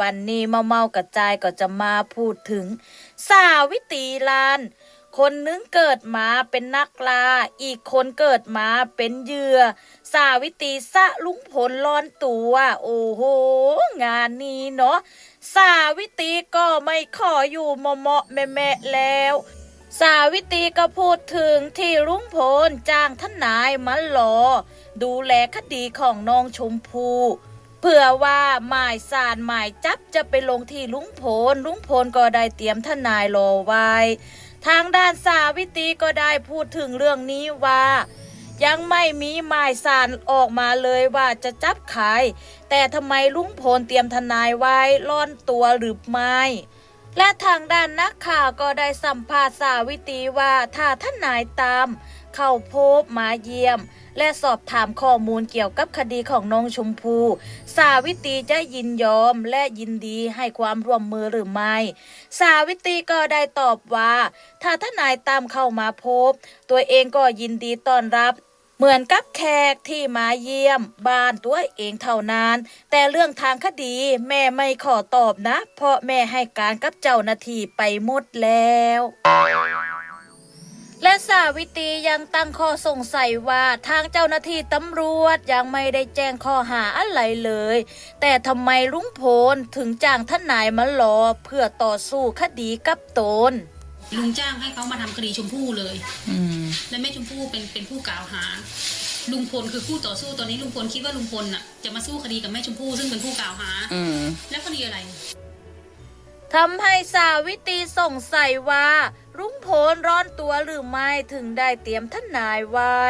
วันนี้เมาเมากระจายก็จะมาพูดถึง สาวิตีลาน คนนึงเกิดมาเป็นนักล่าอีกคนเกิดมาเป็นเหยื่อ สาวิตีสะลุงผลร้อนตัวโอ้โห งานนี้เนาะสาวิตีก็ไม่ขออยู่เมาเมาะแม่แม่แล้ว สาวิตีก็พูดถึงที่ลุงพลจ้างทนายมาหลอ ดูแลคดีของน้องชมพู่ เพื่อว่าหมายสารหมายจับจะไปลงที่ลุงพลลุงพลก็ได้เตรียมทนายรอไว้ ทางด้านสาวิตีก็ได้พูดถึงเรื่องนี้ว่า ยังไม่มีหมายสารออกมาเลยว่าจะจับใครแต่ทำไมลุงพลเตรียมทนายไว้ล่อนตัวหรือไม่ และทางด้านนักข่าวก็ได้สัมภาษณ์สาวิตรีว่าถ้าท่านนายตาม เข้าพบมาเยี่ยม และสอบถามข้อมูลเกี่ยวกับคดีของน้องชมพู่สาวิตรีจะยินยอมและยินดีให้ความร่วมมือหรือไม่ สาวิตรีก็ได้ตอบว่า ถ้าทนายตามเข้ามาพบ ตัวเองก็ยินดีต้อนรับ เหมือนกับแขกที่มาเยี่ยมบ้านตัวเองเท่านั้น แต่เรื่องทางคดีแม่ไม่ขอตอบนะ เพราะแม่ให้การกับเจ้าหน้าที่ไปหมดแล้วและสาวิตรียังตั้งข้อสงสัยว่าทางเจ้าหน้าที่ตำรวจยังไม่ได้แจ้งข้อหาอะไรเลย แต่ทำไมลุงพลถึงจ้างทนายมารอเพื่อต่อสู้คดีกับตน ลุงจ้างให้เขามาทำคดีชมพู่เลย อืมและแม่ชมพู่เป็นเป็นผู้กล่าวหา ลุงพลคือผู้ต่อสู้ตอนนี้ลุงพลคิดว่าลุงพลน่ะจะมาสู้คดีกับแม่ชมพู่ซึ่งเป็นผู้กล่าวหาอืมแล้วคดีอะไรทำให้สาวิตรีสงสัยว่าลุงพลร้อนตัวหรือไม่ถึงได้เตรียมทนายไว้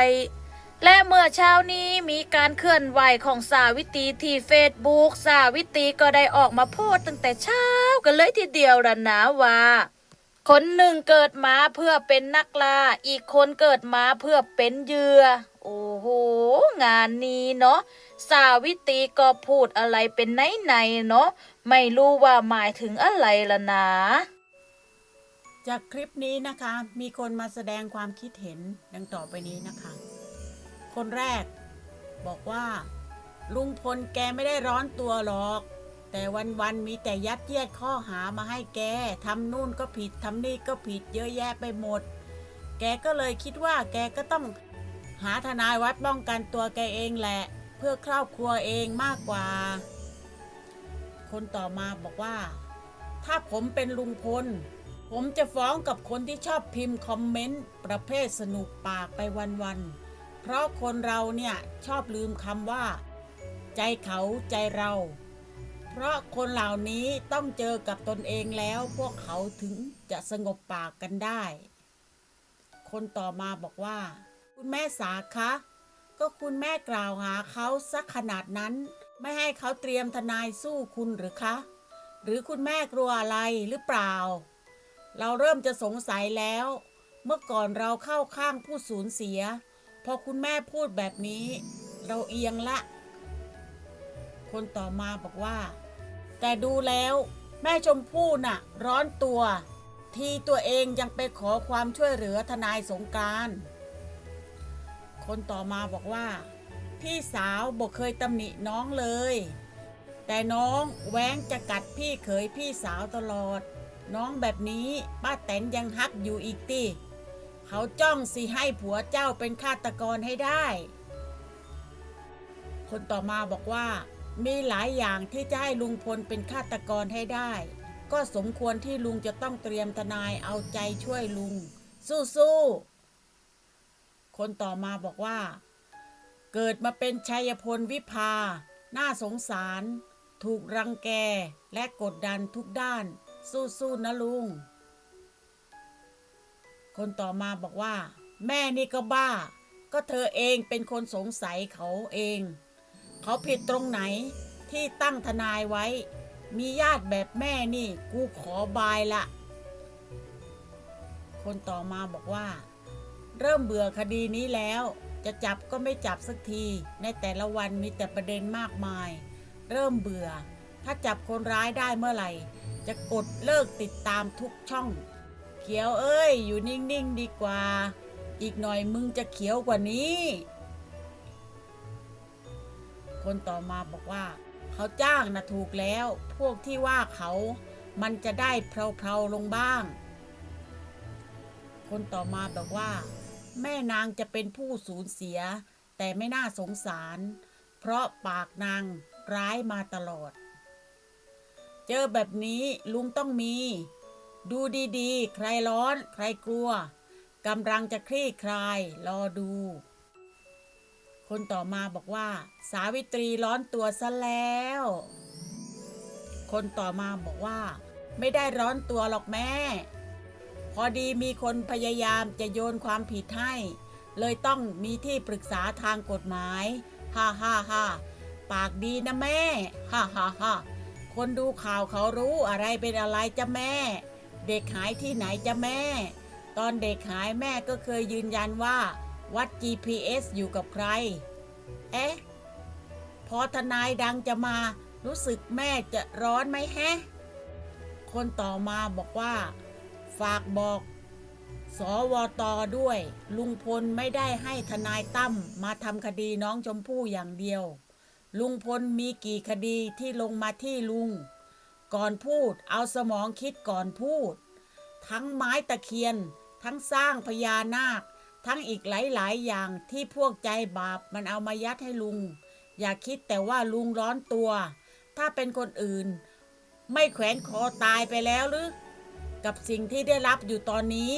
และเมื่อเช้านี้มีการเคลื่อนไหวของสาวิตรีที่เฟซบุ๊กสาวิตรีก็ได้ออกมาโพสต์ตั้งแต่เช้ากันเลยทีเดียวละนะว่า คนหนึ่งเกิดมาเพื่อเป็นนักล่า อีกคนเกิดมาเพื่อเป็นเหยื่อ โอ้โห งานนี้เนาะ สาวิตีก็พูดอะไรเป็นไหนๆเนาะ ไม่รู้ว่าหมายถึงอะไรละนะ จากคลิปนี้นะคะ มีคนมาแสดงความคิดเห็นดังต่อไปนี้นะคะ คนแรกบอกว่า ลุงพลแกไม่ได้ร้อนตัวหรอก แต่วันๆมีแต่ยัดเยียดข้อหามาให้แกทำนู่นก็ผิดทำนี่ก็ผิดเยอะแยะไปหมด แกก็เลยคิดว่าแกก็ต้องหาทนายวัดป้องกันตัวแกเองแหละ เพื่อครอบครัวเองมากกว่า คนต่อมาบอกว่า ถ้าผมเป็นลุงพล ผมจะฟ้องกับคนที่ชอบพิมพ์คอมเมนต์ประเภทสนุกปากไปวันๆเพราะคนเราเนี่ยชอบลืมคำว่า ใจเขาใจเรา เพราะคนเหล่านี้ต้องเจอกับตนเองแล้วพวกเขาถึงจะสงบปากกันได้ คนต่อมาบอกว่า คุณแม่สาคะ ก็คุณแม่กล่าวหาเขาสักขนาดนั้น ไม่ให้เขาเตรียมทนายสู้คุณหรือคะ หรือคุณแม่กลัวอะไรหรือเปล่า เราเริ่มจะสงสัยแล้ว เมื่อก่อนเราเข้าข้างผู้สูญเสีย พอคุณแม่พูดแบบนี้ เราเอียงละ คนต่อมาบอกว่า แต่ดูแล้วแม่ชมพู่น่ะ ร้อนตัว ทีตัวเองยังไปขอความช่วยเหลือทนายสงการ คนต่อมาบอกว่า พี่สาวบอกเคยตำหนิน้องเลย แต่น้องแว้งจะกัดพี่เขยพี่สาวตลอด น้องแบบนี้ป้าแตนยังฮักอยู่อีกติเขาจ้องสิให้ผัวเจ้าเป็นฆาตกรให้ได้ คนต่อมาบอกว่า มีหลายอย่างที่จะให้ลุงพลเป็นฆาตกรให้ได้ ก็สมควรที่ลุงจะต้องเตรียมทนายเอาใจช่วยลุง สู้ๆ คนต่อมาบอกว่า เกิดมาเป็นชัยพลวิภา น่าสงสาร ถูกรังแกและกดดันทุกด้าน สู้ๆ นะลุง คนต่อมาบอกว่า แม่นี่ก็บ้า ก็เธอเองเป็นคนสงสัยเขาเอง เขาผิดตรงไหนที่ตั้งทนายไว้ มีญาติแบบแม่นี่ กูขอบายละ คนต่อมาบอกว่า เริ่มเบื่อคดีนี้แล้ว จะจับก็ไม่จับสักที ในแต่ละวันมีแต่ประเด็นมากมาย เริ่มเบื่อ ถ้าจับคนร้ายได้เมื่อไหร่ จะกดเลิกติดตามทุกช่อง เขียวเอ้ย อยู่นิ่ง ๆ ดีกว่า อีกหน่อยมึงจะเขียวกว่านี้ คนต่อมาบอกว่า เขาจ้างนะถูกแล้ว พวกที่ว่าเขามันจะได้เพลาๆลงบ้าง คนต่อมาบอกว่า แม่นางจะเป็นผู้สูญเสีย แต่ไม่น่าสงสาร เพราะปากนางร้ายมาตลอด เจอแบบนี้ลุงต้องมี ดูดีๆ ใครร้อน ใครกลัวกำลังจะคลี่คลาย รอดู คนต่อมาบอกว่า สาวิตรีร้อนตัวซะแล้ว คนต่อมาบอกว่า ไม่ได้ร้อนตัวหรอกแม่ พอดีมีคนพยายามจะโยนความผิดให้ เลยต้องมีที่ปรึกษาทางกฎหมาย ฮ่าฮ่าฮ่าปากดีนะแม่ ฮ่าฮ่าฮ่าคนดูข่าวเขารู้อะไรเป็นอะไรจะแม่ เด็กหายที่ไหนจะแม่ ตอนเด็กหายแม่ก็เคยยืนยันว่า วัด GPS อยู่กับใคร เอ๊ะ พอทนายดังจะมารู้สึกแม่จะร้อนไหมแฮะ คนต่อมาบอกว่า ฝากบอก สวตด้วย ลุงพลไม่ได้ให้ทนายตั้มมาทำคดีน้องชมพู่อย่างเดียว ลุงพลมีกี่คดีที่ลงมาที่ลุง ก่อนพูดเอาสมองคิดก่อนพูด ทั้งไม้ตะเคียน ทั้งสร้างพญานาค ทั้งอีกหลายๆ อย่างที่พวกใจบาปมันเอามายัดให้ลุง อย่าคิดแต่ว่าลุงร้อนตัว ถ้าเป็นคนอื่น ไม่แขวนคอตายไปแล้วหรือ กับสิ่งที่ได้รับอยู่ตอนนี้